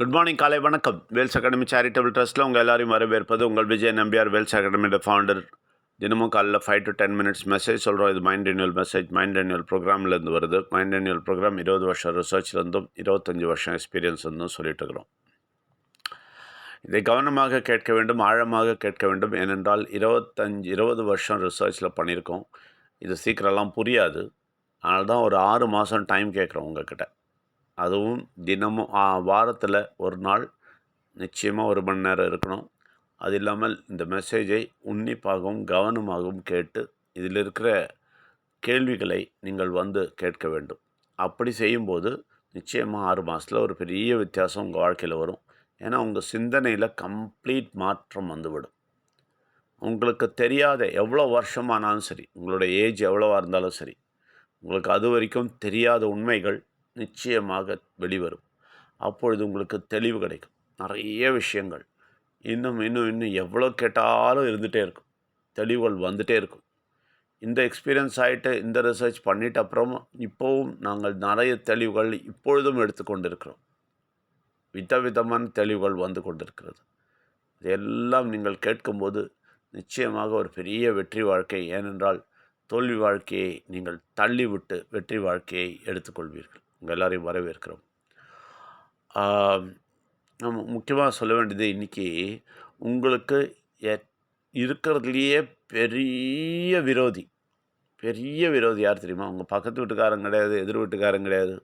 Good morning காலை வணக்கம். Wales academy charitable ட்ரஸ்ட்டில் உங்கள் எல்லாரையும் வரவேற்பது உங்கள் விஜய் நம்பியார் வேல்ஸ் அகாடமியோட ஃபவுண்டர் தினமும் காலையில் five to ten minutes message சொல்கிறோம் இது mind renewal message mind renewal ப்ரோக்ராம்லேருந்து வருது. மைண்ட் ரெனியூல் ப்ரோக்ராம் இருபது வருஷம் ரிசர்ச்லேருந்தும் இருபத்தஞ்சி வருஷம் எக்ஸ்பீரியன்ஸ் இருந்தும் சொல்லிட்டு இருக்கிறோம். இதை கவனமாக கேட்க வேண்டும் ஆழமாக கேட்க வேண்டும். ஏனென்றால் இருபத்தஞ்சி இருபது வருஷம் ரிசர்ச்சில் பண்ணியிருக்கோம். இது சீக்கிரம்லாம் புரியாது. அதனால தான் ஒரு ஆறு மாதம் டைம் கேட்குறோம் உங்ககிட்ட. அதுவும் தினமும் வாரத்தில் ஒரு நாள் நிச்சயமாக ஒரு மணி நேரம் இருக்கணும். அது இல்லாமல் இந்த மெசேஜை உன்னிப்பாகவும் கவனமாகவும் கேட்டு இதில் இருக்கிற கேள்விகளை நீங்கள் வந்து கேட்க வேண்டும். அப்படி செய்யும்போது நிச்சயமாக ஆறு மாதத்தில் ஒரு பெரிய வித்தியாசம் உங்கள் வாழ்க்கையில் வரும். ஏன்னா உங்கள் சிந்தனையில் கம்ப்ளீட் மாற்றம் வந்துவிடும். உங்களுக்கு தெரியாத எவ்வளோ வருஷமானாலும் சரி உங்களோட ஏஜ் எவ்வளோவா இருந்தாலும் சரி உங்களுக்கு அது வரைக்கும் தெரியாத உண்மைகள் நிச்சயமாக வெளிவரும். அப்பொழுது உங்களுக்கு தெளிவு கிடைக்கும். நிறைய விஷயங்கள். இன்னும் இன்னும் இன்னும் எவ்வளோ கேட்டாலும் இருந்துகிட்டே இருக்கும். தெளிவுகள் வந்துகிட்டே இருக்கும். இந்த எக்ஸ்பீரியன்ஸ் ஆகிட்டு இந்த ரிசர்ச் பண்ணிட்ட அப்புறம் இப்போவும் நாங்கள் நிறைய தெளிவுகள் இப்பொழுதும் எடுத்துக்கொண்டு இருக்கிறோம் விதவிதமான தெளிவுகள் வந்து கொண்டிருக்கிறது. இதெல்லாம் நீங்கள் கேட்கும்போது நிச்சயமாக ஒரு பெரிய வெற்றி வாழ்க்கை. ஏனென்றால் தோல்வி வாழ்க்கையை நீங்கள் தள்ளிவிட்டு வெற்றி வாழ்க்கையை எடுத்துக்கொள்வீர்கள். உங்கள் எல்லாரையும் வரவேற்கிறோம். நம்ம முக்கியமாக சொல்ல வேண்டியது இன்றைக்கி உங்களுக்கு எ இருக்கிறதுலையே பெரிய விரோதி பெரிய விரோதி யார் தெரியுமா? உங்கள் பக்கத்து வீட்டுக்காரங்க கிடையாது எதிர் வீட்டுக்காரங்க கிடையாது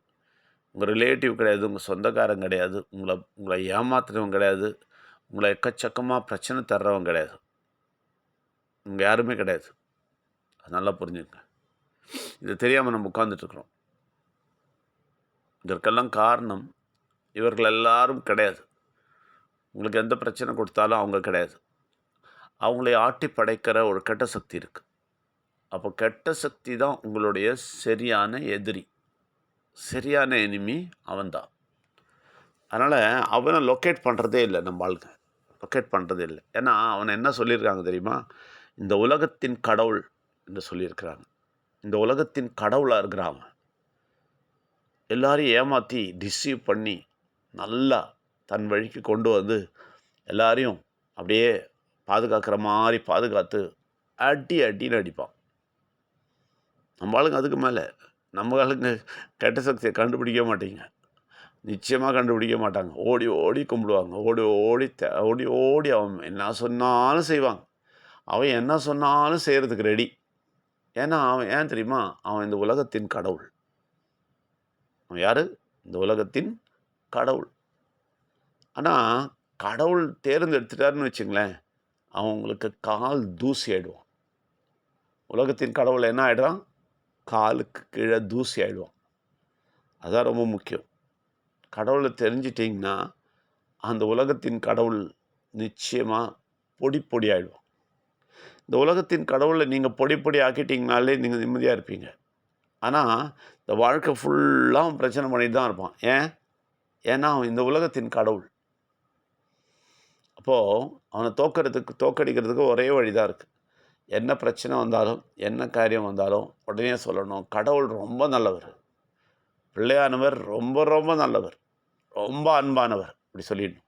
உங்கள் ரிலேட்டிவ் கிடையாது உங்கள் சொந்தக்காரங்க கிடையாது உங்களை உங்களை ஏமாத்துறவங்க கிடையாது உங்களை எக்கச்சக்கமாக பிரச்சனை தர்றவங்க கிடையாது. உங்கள் யாருமே கிடையாது. அது நல்லா புரிஞ்சுங்க இது தெரியாமல் நம்ம உட்காந்துட்ருக்குறோம் இதற்கெல்லாம் காரணம் இவர்கள் எல்லாரும் கிடையாது. உங்களுக்கு எந்த பிரச்சனை கொடுத்தாலும் அவங்க கிடையாது. அவங்களை ஆட்டி படைக்கிற ஒரு கெட்ட சக்தி இருக்குது அப்போ கெட்ட சக்தி தான் உங்களுடைய சரியான எதிரி. சரியான எனிமி அவன்தான் அதனால் அவனை லொக்கேட் பண்ணுறதே இல்லை நம்ம ஆளுங்க லொக்கேட் பண்ணுறதே இல்லை. ஏன்னா அவனை என்ன சொல்லியிருக்காங்க தெரியுமா? இந்த உலகத்தின் கடவுள் என்று சொல்லியிருக்கிறாங்க. இந்த உலகத்தின் கடவுளாக இருக்கிறான் எல்லாரையும் ஏமாற்றி டிசீவ் பண்ணி நல்லா தன் வழிக்கு கொண்டு வந்து எல்லாரையும் அப்படியே பாதுகாக்கிற மாதிரி பாதுகாத்து அடி அடின்னு அடிப்பான் நம்ம ஆளுங்க அதுக்கு மேலே. நம்ம ஆளுங்க கெட்ட சக்தியை கண்டுபிடிக்க மாட்டீங்க. நிச்சயமாக கண்டுபிடிக்க மாட்டாங்க. ஓடி ஓடி கும்பிடுவாங்க. ஓடி ஓடி த ஓடி ஓடி அவன் என்ன சொன்னாலும் செய்வாங்க. அவன் என்ன சொன்னாலும் செய்கிறதுக்கு ரெடி ஏன்னா அவன் ஏன் தெரியுமா? அவன் இந்த உலகத்தின் கடவுள். அவன் யார்? இந்த உலகத்தின் கடவுள். ஆனால் கடவுள் தேர்ந்தெடுத்துட்டாருன்னு வச்சுங்களேன் அவங்களுக்கு கால் தூசி ஆகிடுவான் உலகத்தின் கடவுள் என்ன ஆகிடுறான் காலுக்கு கீழே தூசி ஆகிடுவான் அதான் ரொம்ப முக்கியம். கடவுளை தெரிஞ்சிட்டிங்கன்னா அந்த உலகத்தின் கடவுள் நிச்சயமாக பொடி பொடி ஆகிடுவான் இந்த உலகத்தின் கடவுளை நீங்கள் பொடி பொடி ஆக்கிட்டிங்கனாலே நீங்கள் நிம்மதியாக இருப்பீங்க. ஆனால் இந்த வாழ்க்கை ஃபுல்லாக அவன் பிரச்சனை பண்ணிட்டு தான் இருப்பான். ஏன்? ஏன்னா அவன் இந்த உலகத்தின் கடவுள். அப்போது அவனை தோக்கிறதுக்கு தோக்கடிக்கிறதுக்கு ஒரே வழி தான் இருக்குது என்ன பிரச்சனை வந்தாலும் என்ன காரியம் வந்தாலும் உடனே சொல்லணும் கடவுள் ரொம்ப நல்லவர். பிள்ளையானவர் ரொம்ப ரொம்ப நல்லவர். ரொம்ப அன்பானவர். அப்படி சொல்லிடணும்.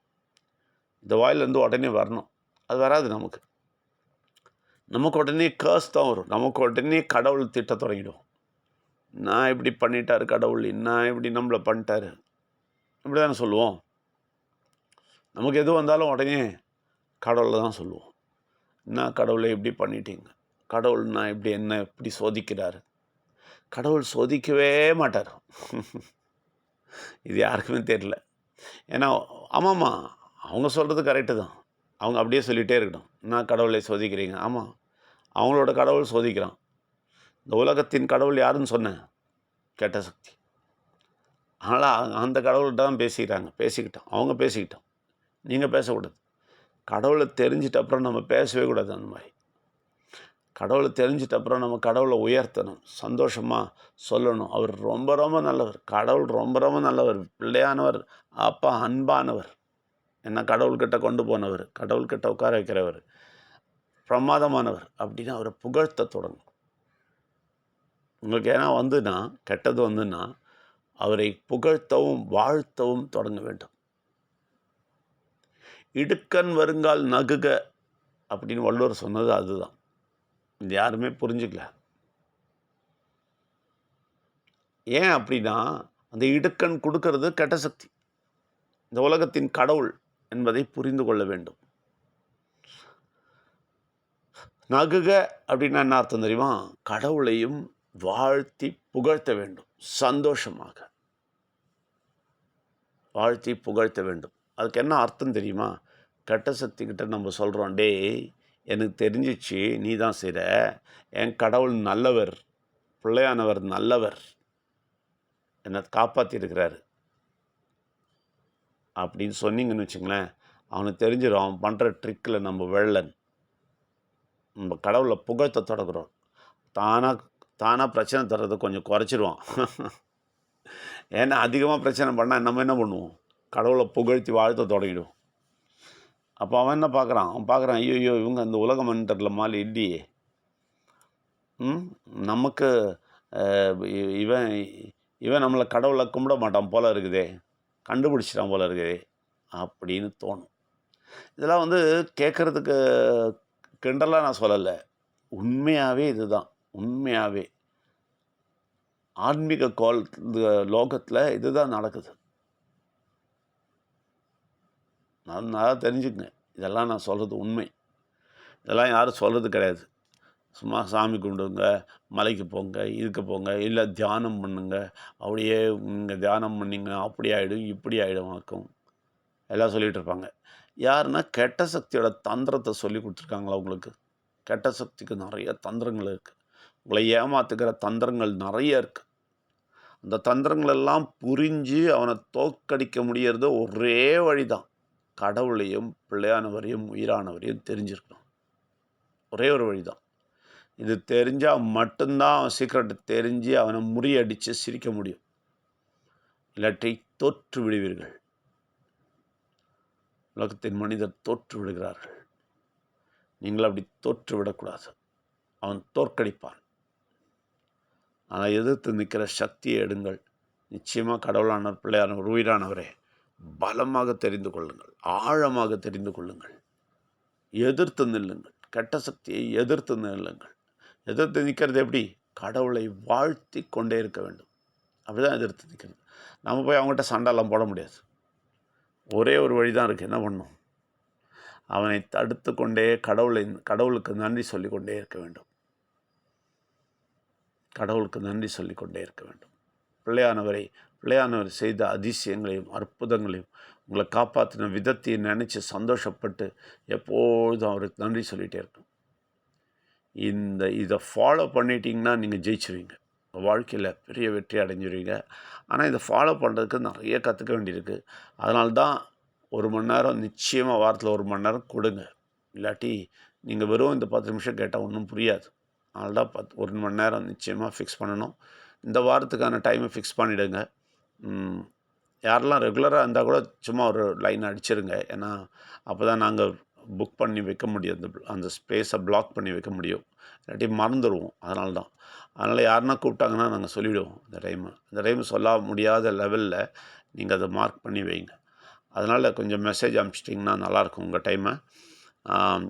இந்த வாயிலேருந்து உடனே வரணும். அது வராது நமக்கு. நமக்கு உடனே கேர்ஸ் தான் வரும். நமக்கு உடனே கடவுள் திட்ட தொடங்கிடும் நான் இப்படி பண்ணிட்டார் கடவுள் நான் இப்படி நம்மளை பண்ணிட்டாரு. இப்படி தானே சொல்லுவோம். நமக்கு எது வந்தாலும் உடனே கடவுளை தான் சொல்லுவோம். நான் கடவுளை இப்படி பண்ணிட்டீங்க. கடவுள் நான் இப்படி என்ன இப்படி சோதிக்கிறாரு. கடவுள் சோதிக்கவே மாட்டார். இது யாருக்குமே தெரியல. ஏன்னா ஆமாம்மா அவங்க சொல்கிறது கரெக்டு தான். அவங்க அப்படியே சொல்லிகிட்டே இருக்கட்டும் நான் கடவுளை சோதிக்கிறீங்க. ஆமாம் அவங்களோட கடவுள் சோதிக்கிறான். இந்த உலகத்தின் கடவுள் யாருன்னு சொன்னேன். கெட்ட சக்தி. அதனால் அந்த கடவுள்கிட்ட தான் பேசிக்கிறாங்க. பேசிக்கிட்டோம். அவங்க பேசிக்கிட்டோம். நீங்கள் பேசக்கூடாது. கடவுளை தெரிஞ்சிட்ட அப்புறம் நம்ம பேசவே கூடாது அந்த மாதிரி. கடவுளை தெரிஞ்சிட்ட அப்புறம் நம்ம கடவுளை உயர்த்தணும். சந்தோஷமாக சொல்லணும். அவர் ரொம்ப ரொம்ப நல்லவர். கடவுள் ரொம்ப ரொம்ப நல்லவர். பிள்ளையானவர் அப்பா அன்பானவர். என்ன கடவுள்கிட்ட கொண்டு போனவர். கடவுள்கிட்ட உட்கார வைக்கிறவர். பிரமாதமானவர். அப்படின்னு அவரை புகழ்த்த தொடங்கும் உங்களுக்கு ஏன்னா வந்துன்னா கெட்டது வந்துன்னா அவரை புகழ்த்தவும் வாழ்த்தவும் தொடங்க வேண்டும். இடுக்கண் வருங்கால் நகுக அப்படின்னு வள்ளுவர் சொன்னது அதுதான். இது யாருமே புரிஞ்சுக்கல. ஏன் அப்படின்னா அந்த இடுக்கண் கொடுக்கறது கெட்ட சக்தி. இந்த உலகத்தின் கடவுள் என்பதை புரிந்து கொள்ள வேண்டும். நகுக அப்படின்னா என்ன அர்த்தம் தெரியுமா? கடவுளையும் வாழ்த்தி புகழ்த்த வேண்டும். சந்தோஷமாக. வாழ்த்தி புகழ்த்த வேண்டும். அதுக்கு என்ன அர்த்தம் தெரியுமா? கெட்ட சக்திக்கிட்ட நம்ம சொல்கிறோம் டேய் எனக்கு தெரிஞ்சிச்சு நீ தான் செய்கிற என் கடவுள் நல்லவர் பிள்ளையானவர் நல்லவர். என்னை காப்பாற்றிருக்கிறாரு அப்படின்னு சொன்னீங்கன்னு வச்சுங்களேன் அவனுக்கு தெரிஞ்சிடும் அவன் பண்ணுற ட்ரிக்கில் நம்ம வெள்ளன். நம்ம கடவுளை புகழ்த்த தொடங்குறோம். தானாக தானாக பிரச்சனை தர்றதை கொஞ்சம் குறைச்சிடுவான் ஏன்னா அதிகமாக பிரச்சனை பண்ணால் நம்ம என்ன பண்ணுவோம்? கடவுளை புகழ்த்தி வாழ்த்த தொடங்கிடுவோம். அப்போ அவன் என்ன பார்க்குறான்? அவன் பார்க்குறான் ஐயோ ஐயோ இவங்க அந்த உலக மன்றத்தில் மாலி இல்லையே. ம்? நமக்கு இவன் இவன் நம்மளை கடவுளை கும்பிட மாட்டான் போல இருக்குதே. கண்டுபிடிச்சிட்டான் போல இருக்குதே. அப்படின்னு தோணும். இதெல்லாம் வந்து கேட்குறதுக்கு கிண்டலாக நான் சொல்லலை. உண்மையாகவே இதுதான். உண்மையாகவே ஆன்மீக கோல் லோகத்தில் இதுதான் நடக்குது. நல்லா தெரிஞ்சுக்கங்க. இதெல்லாம் நான் சொல்கிறது உண்மை. இதெல்லாம் யாரும் சொல்கிறது கிடையாது. சும்மா சாமி கும்பிடுங்க மலைக்கு போங்க இதுக்கு போங்க இல்லை தியானம் பண்ணுங்க. அப்படியே நீங்கள் தியானம் பண்ணிங்க அப்படி ஆகிடும் இப்படி ஆகிடும் ஆக்கும். எல்லாம் சொல்லிகிட்டு இருப்பாங்க. யாருன்னா கெட்ட சக்தியோட தந்திரத்தை சொல்லி கொடுத்துருக்காங்களா உங்களுக்கு? கெட்ட சக்திக்கு நிறைய தந்திரங்கள் இருக்குது உங்களை ஏமாத்துக்கிற தந்திரங்கள் நிறைய இருக்குது அந்த தந்திரங்கள் எல்லாம் புரிஞ்சு அவனை தோற்கடிக்க முடியறது ஒரே வழி தான் கடவுளையும் பிள்ளையானவரையும் உயிரானவரையும் தெரிஞ்சிருக்கணும். ஒரே ஒரு வழி தான் இது தெரிஞ்சால் மட்டும்தான் அவன் சீக்கிரட்டை தெரிஞ்சு அவனை முறியடித்து சிரிக்க முடியும். இல்லாட்டி தோற்று விடுவீர்கள். உலகத்தின் மனிதர் தோற்று விடுகிறார்கள். நீங்கள் அப்படி தோற்று விடக்கூடாது. அவன் தோற்கடிப்பான். ஆனால் எதிர்த்து நிற்கிற சக்தியை எடுங்கள். நிச்சயமாக கடவுளானவர் பிள்ளையானவர் உயிரானவரே பலமாக தெரிந்து கொள்ளுங்கள் ஆழமாக தெரிந்து கொள்ளுங்கள். எதிர்த்து நில்லுங்கள் கெட்ட சக்தியை எதிர்த்து நில்லுங்கள். எதிர்த்து நிற்கிறது எப்படி? கடவுளை வாழ்த்தி கொண்டே இருக்க வேண்டும். அப்படிதான் எதிர்த்து நிற்கிறது. நம்ம போய் அவங்ககிட்ட சண்டைலாம் போட முடியாது. ஒரே ஒரு வழி தான் இருக்குது என்ன பண்ணும்? அவனை தடுத்து கொண்டே கடவுளை கடவுளுக்கு நன்றி சொல்லிக்கொண்டே இருக்க வேண்டும். கடவுளுக்கு நன்றி சொல்லிக்கொண்டே இருக்க வேண்டும். பிள்ளையானவரை பிள்ளையானவர் செய்த அதிசயங்களையும் அற்புதங்களையும் உங்களை காப்பாற்றின விதத்தையும் நினச்சி சந்தோஷப்பட்டு எப்பொழுதும் அவருக்கு நன்றி சொல்லிகிட்டே இருக்கணும். இந்த இதை ஃபாலோ பண்ணிட்டீங்கன்னா நீங்கள் ஜெயிச்சுருவீங்க. வாழ்க்கையில் பெரிய வெற்றி அடைஞ்சிருவீங்க. ஆனால் இதை ஃபாலோ பண்ணுறதுக்கு நிறைய கற்றுக்க வேண்டியிருக்கு. அதனால தான் ஒரு மணி நேரம் நிச்சயமாக வாரத்தில் ஒரு மணி நேரம் கொடுங்க. இல்லாட்டி நீங்கள் வெறும் இந்த பத்து நிமிஷம் கேட்டால் ஒன்றும் புரியாது. அதனால தான் பத்து ஒரு மணி நேரம் நிச்சயமாக ஃபிக்ஸ் பண்ணணும். இந்த வாரத்துக்கான டைமை ஃபிக்ஸ் பண்ணிவிடுங்க யாரெல்லாம் ரெகுலராக இருந்தால் கூட சும்மா ஒரு லைன் அடிச்சிருங்க. ஏன்னா அப்போ தான் நாங்கள் புக் பண்ணி வைக்க முடியும். அந்த அந்த ஸ்பேஸை பிளாக் பண்ணி வைக்க முடியும். இல்லாட்டி மறந்துடுவோம் அதனால தான் அதனால் யாருன்னா கூப்பிட்டாங்கன்னா நாங்கள் சொல்லிவிடுவோம் அந்த டைமு அந்த டைம் சொல்ல முடியாத லெவலில் நீங்கள் அதை மார்க் பண்ணி வைங்க. அதனால் கொஞ்சம் மெசேஜ் அனுப்பிச்சிட்டிங்கன்னா நல்லாயிருக்கும் உங்கள் டைமை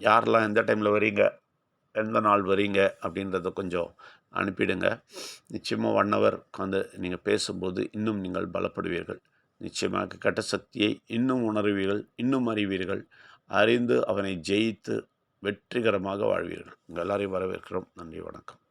யாரெல்லாம் எந்த டைமில் வரீங்க எந்த நாள் வரீங்க அப்படின்றத கொஞ்சம் அனுப்பிடுங்க. நிச்சயமாக ஒன் ஹவர் உட்காந்து நீங்கள் பேசும்போது இன்னும் நீங்கள் பலப்படுவீர்கள். நிச்சயமாக கெட்ட சக்தியை இன்னும் உணர்வீர்கள் இன்னும் அறிவீர்கள். அறிந்து அவனை ஜெயித்து வெற்றிகரமாக வாழ்வீர்கள். உங்கள் எல்லாரையும் வரவேற்கிறோம். நன்றி வணக்கம்.